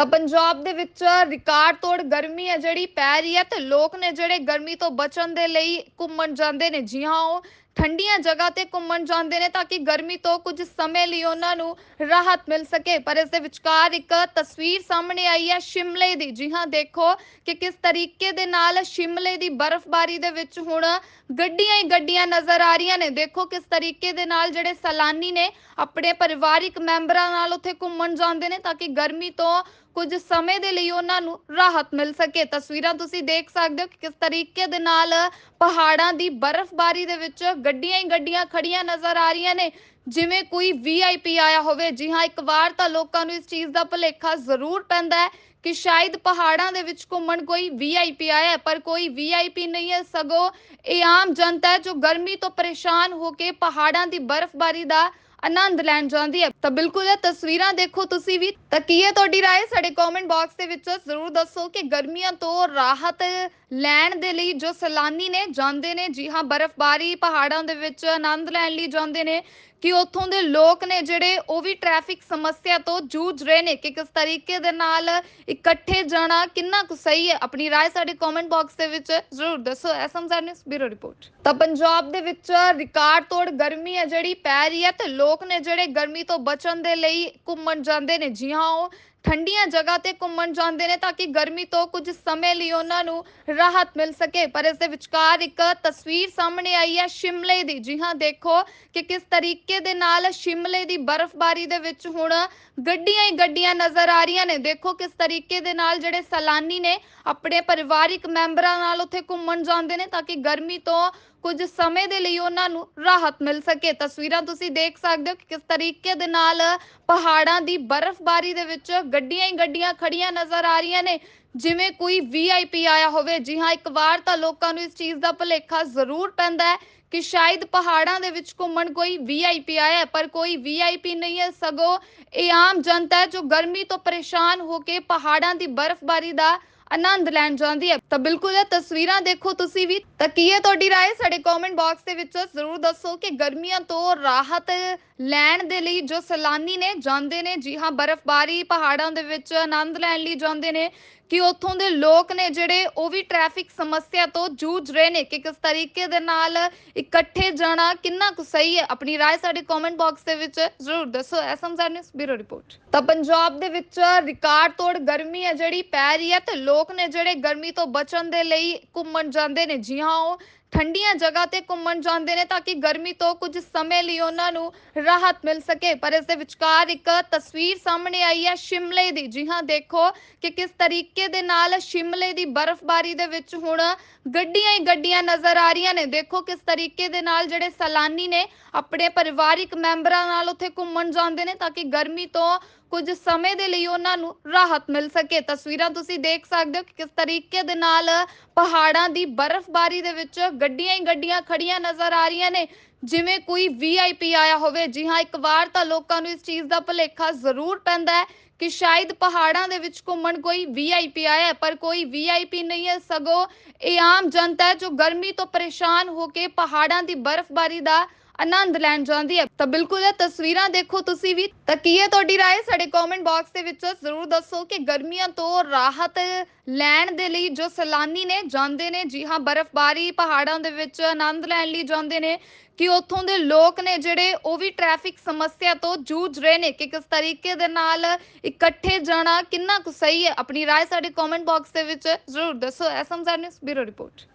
ਤਾਂ ਪੰਜਾਬ ਦੇ ਵਿੱਚ ਰਿਕਾਰਡ ਤੋੜ ਗਰਮੀ ਹੈ, ਜਿਹੜੀ ਪੈ ਰਹੀ ਹੈ ਤੇ ਲੋਕ ਨੇ ਜਿਹੜੇ ਗਰਮੀ ਤੋਂ ਬਚਣ ਦੇ ਲਈ ਘੁੰਮਣ ਜਾਂਦੇ ਨੇ, ਜੀ ਹਾਂ, ਉਹ ਠੰਡੀਆਂ ਜਗ੍ਹਾ ਤੇ ਘੁੰਮਣ ਜਾਂਦੇ ਨੇ ਤਾਂ ਕਿ ਗਰਮੀ ਤੋਂ ਕੁਝ ਸਮੇਂ ਲਈ ਉਹਨਾਂ ਨੂੰ ਰਾਹਤ ਮਿਲ ਸਕੇ। ਪਰ ਇਸ ਦੇ ਵਿਚਕਾਰ ਇੱਕ ਤਸਵੀਰ ਸਾਹਮਣੇ ਆਈ ਹੈ ਸ਼ਿਮਲੇ ਦੀ। ਜੀ ਹਾਂ, ਦੇਖੋ ਕਿ ਕਿਸ ਤਰੀਕੇ ਦੇ ਨਾਲ ਸ਼ਿਮਲੇ ਦੀ ਬਰਫ਼ਬਾਰੀ ਦੇ ਵਿੱਚ ਹੁਣ ਗੱਡੀਆਂ ਹੀ ਗੱਡੀਆਂ ਨਜ਼ਰ ਆ ਰਹੀਆਂ ਨੇ। ਦੇਖੋ ਕਿਸ ਤਰੀਕੇ ਦੇ ਨਾਲ ਜਿਹੜੇ ਸੈਲਾਨੀ ਨੇ ਆਪਣੇ ਪਰਿਵਾਰਿਕ ਮੈਂਬਰਾਂ ਨਾਲ ਉੱਥੇ ਘੁੰਮਣ ਜਾਂਦੇ ਨੇ ਤਾਂ ਕਿ ਗਰਮੀ ਤੋਂ ਕੁਝ ਸਮੇਂ ਦੇ ਲਈ ਉਹਨਾਂ ਨੂੰ ਰਾਹਤ ਮਿਲ ਸਕੇ। ਤਸਵੀਰਾਂ ਤੁਸੀਂ ਦੇਖ ਸਕਦੇ ਹੋ ਕਿ ਕਿਸ ਤਰੀਕੇ ਦੇ ਨਾਲ ਪਹਾੜਾਂ ਦੀ ਬਰਫ਼ਬਾਰੀ ਦੇ ਵਿੱਚ ਗੱਡੀਆਂ ਹੀ ਗੱਡੀਆਂ ਖੜੀਆਂ ਨਜ਼ਰ ਆ ਰਹੀਆਂ ਨੇ। ਜਿਵੇਂ ਕੋਈ ਵੀਆਈਪੀ ਆਇਆ ਹੋਵੇ। ਜੀ ਹਾਂ, ਇੱਕ ਵਾਰ ਤਾਂ ਲੋਕਾਂ ਨੂੰ ਇਸ ਚੀਜ਼ ਦਾ ਭੁਲੇਖਾ ਜ਼ਰੂਰ ਪੈਂਦਾ ਹੈ ਕਿ ਸ਼ਾਇਦ ਪਹਾੜਾਂ ਦੇ ਵਿੱਚ ਘੁੰਮਣ ਕੋਈ ਵੀਆਈਪੀ ਆਇਆ ਪਰ ਕੋਈ ਵੀਆਈਪੀ ਨਹੀਂ ਹੈ। ਸਗੋਂ ਇਹ ਆਮ ਜਨਤਾ ਹੈ ਜੋ ਗਰਮੀ ਤੋਂ ਪਰੇਸ਼ਾਨ ਹੋ ਕੇ ਪਹਾੜਾਂ ਦੀ ਬਰਫ਼ਬਾਰੀ ਦਾ ਆਨੰਦ ਲੈਣ ਜਾਂਦੀ ਹੈ ਤਾਂ ਬਿਲਕੁਲ ਇਹ ਤਸਵੀਰਾਂ ਦੇਖੋ ਤੁਸੀਂ ਵੀ ਤਾਂ ਕੀ ਹੈ ਤੁਹਾਡੀ رائے ਸਾਡੇ ਕਮੈਂਟ ਬਾਕਸ ਦੇ ਵਿੱਚ ਜ਼ਰੂਰ ਦੱਸੋ ਕਿ ਗਰਮੀਆਂ ਤੋਂ ਰਾਹਤ ਲੈਣ ਦੇ ਲਈ ਜੋ ਸੈਲਾਨੀ ਨੇ ਜਾਂਦੇ ਨੇ ਜੀ ਹਾਂ ਬਰਫ਼ਬਾਰੀ ਪਹਾੜਾਂ ਦੇ ਵਿੱਚ ਆਨੰਦ ਲੈਣ ਲਈ ਜਾਂਦੇ ਨੇ ਕਿ ਉੱਥੋਂ ਦੇ ਲੋਕ ਨੇ ਜਿਹੜੇ ਉਹ ਵੀ ਟ੍ਰੈਫਿਕ ਸਮੱਸਿਆ ਤੋਂ ਜੂਝ ਰਹੇ ਨੇ ਕਿ ਕਿਸ ਤਰੀਕੇ ਦੇ ਨਾਲ ਇਕੱਠੇ ਜਾਣਾ ਕਿੰਨਾ ਕੁ ਸਹੀ ਹੈ ਆਪਣੀ رائے ਸਾਡੇ ਕਮੈਂਟ ਬਾਕਸ ਦੇ ਵਿੱਚ ਜ਼ਰੂਰ ਦੱਸੋ ਐਸਐਮਜ਼ਰ ਨਿਊਜ਼ ਬਿਊਰੋ ਰਿਪੋਰਟ ਤਾਂ ਪੰਜਾਬ ਦੇ ਵਿੱਚ ਰਿਕਾਰਡ ਤੋੜ ਗਰਮੀ ਹੈ ਜਿਹੜੀ ਪੈ ਰਹੀ ਹੈ ਤੇ ਲੋਕ ਨੇ ਜਿਹੜੇ ਗਰਮੀ ਤੋਂ ਬਚਣ ਦੇ ਲਈ ਘੁੰਮਣ ਜਾਂਦੇ ਨੇ ਜੀ ਹਾਂ ਉਹ ਠੰਡੀਆਂ ਜਗ੍ਹਾ ਤੇ ਘੁੰਮਣ ਜਾਂਦੇ ਨੇ ਤਾਂ ਕਿ ਗਰਮੀ ਤੋਂ ਕੁਝ ਸਮੇਂ ਲਈ ਉਹਨਾਂ ਨੂੰ ਰਾਹਤ ਮਿਲ ਸਕੇ। ਪਰ ਇਸ ਦੇ ਵਿਚਕਾਰ ਇੱਕ ਤਸਵੀਰ ਸਾਹਮਣੇ ਆਈ ਹੈ ਸ਼ਿਮਲੇ ਦੀ। ਜੀ ਹਾਂ, ਦੇਖੋ ਕਿ ਕਿਸ ਤਰੀਕੇ ਦੇ ਨਾਲ ਸ਼ਿਮਲੇ ਦੀ ਬਰਫ਼ਬਾਰੀ ਦੇ ਵਿੱਚ ਹੁਣ ਗੱਡੀਆਂ ਹੀ ਗੱਡੀਆਂ ਨਜ਼ਰ ਆ ਰਹੀਆਂ ਨੇ। ਦੇਖੋ ਕਿਸ ਤਰੀਕੇ ਦੇ ਨਾਲ ਜਿਹੜੇ ਸੈਲਾਨੀ ਨੇ ਆਪਣੇ ਪਰਿਵਾਰਿਕ ਮੈਂਬਰਾਂ ਨਾਲ ਉੱਥੇ ਘੁੰਮਣ ਜਾਂਦੇ ਨੇ ਤਾਂ ਕਿ ਗਰਮੀ ਤੋਂ ਕੁਝ ਸਮੇਂ ਦੇ ਲਈ ਉਹਨਾਂ ਨੂੰ ਰਾਹਤ ਮਿਲ ਸਕੇ। ਤਸਵੀਰਾਂ ਤੁਸੀਂ ਦੇਖ ਸਕਦੇ ਹੋ ਕਿ ਕਿਸ ਤਰੀਕੇ ਦੇ ਨਾਲ ਪਹਾੜਾਂ ਦੀ ਬਰਫ਼ਬਾਰੀ ਦੇ ਵਿੱਚ ਗੱਡੀਆਂ ਹੀ ਗੱਡੀਆਂ ਖੜੀਆਂ ਨਜ਼ਰ ਆ ਰਹੀਆਂ ਨੇ ਜਿਵੇਂ ਕੋਈ ਵੀਆਈਪੀ ਆਇਆ ਹੋਵੇ ਜੀ ਹਾਂ ਇੱਕ ਵਾਰ ਤਾਂ ਲੋਕਾਂ ਨੂੰ ਇਸ ਚੀਜ਼ ਦਾ ਭੁਲੇਖਾ ਜ਼ਰੂਰ ਪੈਂਦਾ ਹੈ ਕਿ ਸ਼ਾਇਦ ਪਹਾੜਾਂ ਦੇ ਵਿੱਚ ਘੁੰਮਣ ਕੋਈ ਵੀਆਈਪੀ ਆਇਆ ਹੈ ਪਰ ਕੋਈ ਵੀਆਈਪੀ ਨਹੀਂ ਹੈ ਸਗੋਂ ਇਹ ਆਮ ਜਨਤਾ ਹੈ ਜੋ ਗਰਮੀ ਤੋਂ ਪਰੇਸ਼ਾਨ ਹੋ ਕੇ ਪਹਾੜਾਂ ਦੀ ਬਰਫ਼ਬਾਰੀ ਦਾ ਆਨੰਦ ਲੈਣ ਜਾਂਦੀ ਹੈ ਤਾਂ ਬਿਲਕੁਲ ਇਹ ਤਸਵੀਰਾਂ ਦੇਖੋ ਤੁਸੀਂ ਵੀ ਤਾਂ ਕੀ ਹੈ ਤੁਹਾਡੀ رائے ਸਾਡੇ ਕਮੈਂਟ ਬਾਕਸ ਦੇ ਵਿੱਚ ਜ਼ਰੂਰ ਦੱਸੋ ਕਿ ਗਰਮੀਆਂ ਤੋਂ ਰਾਹਤ ਲੈਣ ਦੇ ਲਈ ਜੋ ਸੈਲਾਨੀ ਨੇ ਜਾਂਦੇ ਨੇ ਜੀ ਹਾਂ ਬਰਫ਼ਬਾਰੀ ਪਹਾੜਾਂ ਦੇ ਵਿੱਚ ਆਨੰਦ ਲੈਣ ਲਈ ਜਾਂਦੇ ਨੇ ਕਿ ਉੱਥੋਂ ਦੇ ਲੋਕ ਨੇ ਜਿਹੜੇ ਉਹ ਵੀ ਟ੍ਰੈਫਿਕ ਸਮੱਸਿਆ ਤੋਂ ਜੂਝ ਰਹੇ ਨੇ ਕਿ ਕਿਸ ਤਰੀਕੇ ਦੇ ਨਾਲ ਇਕੱਠੇ ਜਾਣਾ ਕਿੰਨਾ ਕੁ ਸਹੀ ਹੈ ਆਪਣੀ رائے ਸਾਡੇ ਕਮੈਂਟ ਬਾਕਸ ਦੇ ਵਿੱਚ ਜ਼ਰੂਰ ਦੱਸੋ ਐਸਐਮਜ਼ਰ ਨਿਊਜ਼ ਬਿਊਰੋ ਰਿਪੋਰਟ ਤਾਂ ਪੰਜਾਬ ਦੇ ਵਿੱਚ ਰਿਕਾਰਡ ਤੋੜ ਗਰਮੀ ਹੈ ਜਿਹੜੀ ਪੈ ਰਹੀ ਹੈ ਤੇ ਲੋਕ ਨੇ ਜਿਹੜੇ ਗਰਮੀ ਤੋਂ ਬਚਣ ਦੇ ਲਈ ਘੁੰਮਣ ਜਾਂਦੇ ਨੇ ਜੀ ਹਾਂ ਉਹ ਠੰਡੀਆਂ ਜਗ੍ਹਾ ਤੇ ਘੁੰਮਣ ਜਾਂਦੇ ਨੇ ਤਾਂ ਕਿ ਗਰਮੀ ਤੋਂ ਕੁਝ ਸਮੇਂ ਲਈ ਉਹਨਾਂ ਨੂੰ ਰਾਹਤ ਮਿਲ ਸਕੇ। ਪਰ ਇਸ ਦੇ ਵਿਚਕਾਰ ਇੱਕ ਤਸਵੀਰ ਸਾਹਮਣੇ ਆਈ ਹੈ ਸ਼ਿਮਲੇ ਦੀ। ਜੀ ਹਾਂ, ਦੇਖੋ ਕਿ ਕਿਸ ਤਰੀਕੇ ਦੇ ਨਾਲ ਸ਼ਿਮਲੇ ਦੀ ਬਰਫ਼ਬਾਰੀ ਦੇ ਵਿੱਚ ਹੁਣ ਗੱਡੀਆਂ ਹੀ ਗੱਡੀਆਂ ਨਜ਼ਰ ਆ ਰਹੀਆਂ ਨੇ। ਦੇਖੋ ਕਿਸ ਤਰੀਕੇ ਦੇ ਨਾਲ ਜਿਹੜੇ ਸੈਲਾਨੀ ਨੇ, ਆਪਣੇ ਪਰਿਵਾਰਿਕ ਮੈਂਬਰਾਂ ਨਾਲ ਉੱਥੇ ਘੁੰਮਣ ਜਾਂਦੇ ਨੇ ਤਾਂ ਕਿ ਗਰਮੀ ਤੋਂ ਕੁਝ ਸਮੇਂ ਦੇ ਲਈ ਉਹਨਾਂ ਨੂੰ ਰਾਹਤ ਮਿਲ ਸਕੇ। ਤਸਵੀਰਾਂ ਤੁਸੀਂ ਦੇਖ ਸਕਦੇ ਹੋ ਕਿ ਕਿਸ ਤਰੀਕੇ ਦੇ ਨਾਲ ਪਹਾੜਾਂ ਦੀ ਬਰਫ਼ਬਾਰੀ ਦੇ ਵਿੱਚ ਗੱਡੀਆਂ ਹੀ ਗੱਡੀਆਂ ਖੜੀਆਂ ਨਜ਼ਰ ਆ ਰਹੀਆਂ ਨੇ। ਜਿਵੇਂ ਕੋਈ ਵੀਆਈਪੀ ਆਇਆ ਹੋਵੇ। ਜੀ ਹਾਂ, ਇੱਕ ਵਾਰ ਤਾਂ ਲੋਕਾਂ ਨੂੰ ਇਸ ਚੀਜ਼ ਦਾ ਭੁਲੇਖਾ ਜ਼ਰੂਰ ਪੈਂਦਾ ਹੈ ਕਿ ਸ਼ਾਇਦ ਪਹਾੜਾਂ ਦੇ ਵਿੱਚ ਘੁੰਮਣ ਕੋਈ ਵੀਆਈਪੀ ਆਇਆ ਹੈ, ਪਰ ਕੋਈ ਵੀਆਈਪੀ ਨਹੀਂ ਹੈ। ਸਗੋਂ ਇਹ ਆਮ ਜਨਤਾ ਹੈ ਜੋ ਗਰਮੀ ਤੋਂ ਪਰੇਸ਼ਾਨ ਹੋ ਕੇ ਪਹਾੜਾਂ ਦੀ ਬਰਫ਼ਬਾਰੀ ਦਾ ਆਨੰਦ ਲੈਣ ਜਾਂਦੀ ਹੈ ਤਾਂ ਬਿਲਕੁਲ ਇਹ ਤਸਵੀਰਾਂ ਦੇਖੋ ਤੁਸੀਂ ਵੀ ਤਾਂ ਕੀ ਹੈ ਤੁਹਾਡੀ رائے ਸਾਡੇ ਕਮੈਂਟ ਬਾਕਸ ਦੇ ਵਿੱਚ ਜ਼ਰੂਰ ਦੱਸੋ ਕਿ ਗਰਮੀਆਂ ਤੋਂ ਰਾਹਤ ਲੈਣ ਦੇ ਲਈ ਜੋ ਸੈਲਾਨੀ ਨੇ ਜਾਂਦੇ ਨੇ ਜੀ ਹਾਂ ਬਰਫ਼ਬਾਰੀ ਪਹਾੜਾਂ ਦੇ ਵਿੱਚ ਆਨੰਦ ਲੈਣ ਲਈ ਜਾਂਦੇ ਨੇ ਕਿ ਉੱਥੋਂ ਦੇ ਲੋਕ ਨੇ ਜਿਹੜੇ ਉਹ ਵੀ ਟ੍ਰੈਫਿਕ ਸਮੱਸਿਆ ਤੋਂ ਜੂਝ ਰਹੇ ਨੇ ਕਿ ਕਿਸ ਤਰੀਕੇ ਦੇ ਨਾਲ ਇਕੱਠੇ ਜਾਣਾ ਕਿੰਨਾ ਕੁ ਸਹੀ ਹੈ ਆਪਣੀ رائے ਸਾਡੇ ਕਮੈਂਟ ਬਾਕਸ ਦੇ ਵਿੱਚ ਜ਼ਰੂਰ ਦੱਸੋ ਐਸਐਮਜ਼ਰ ਨਿਊਜ਼ ਬਿਊਰੋ ਰਿਪੋਰਟ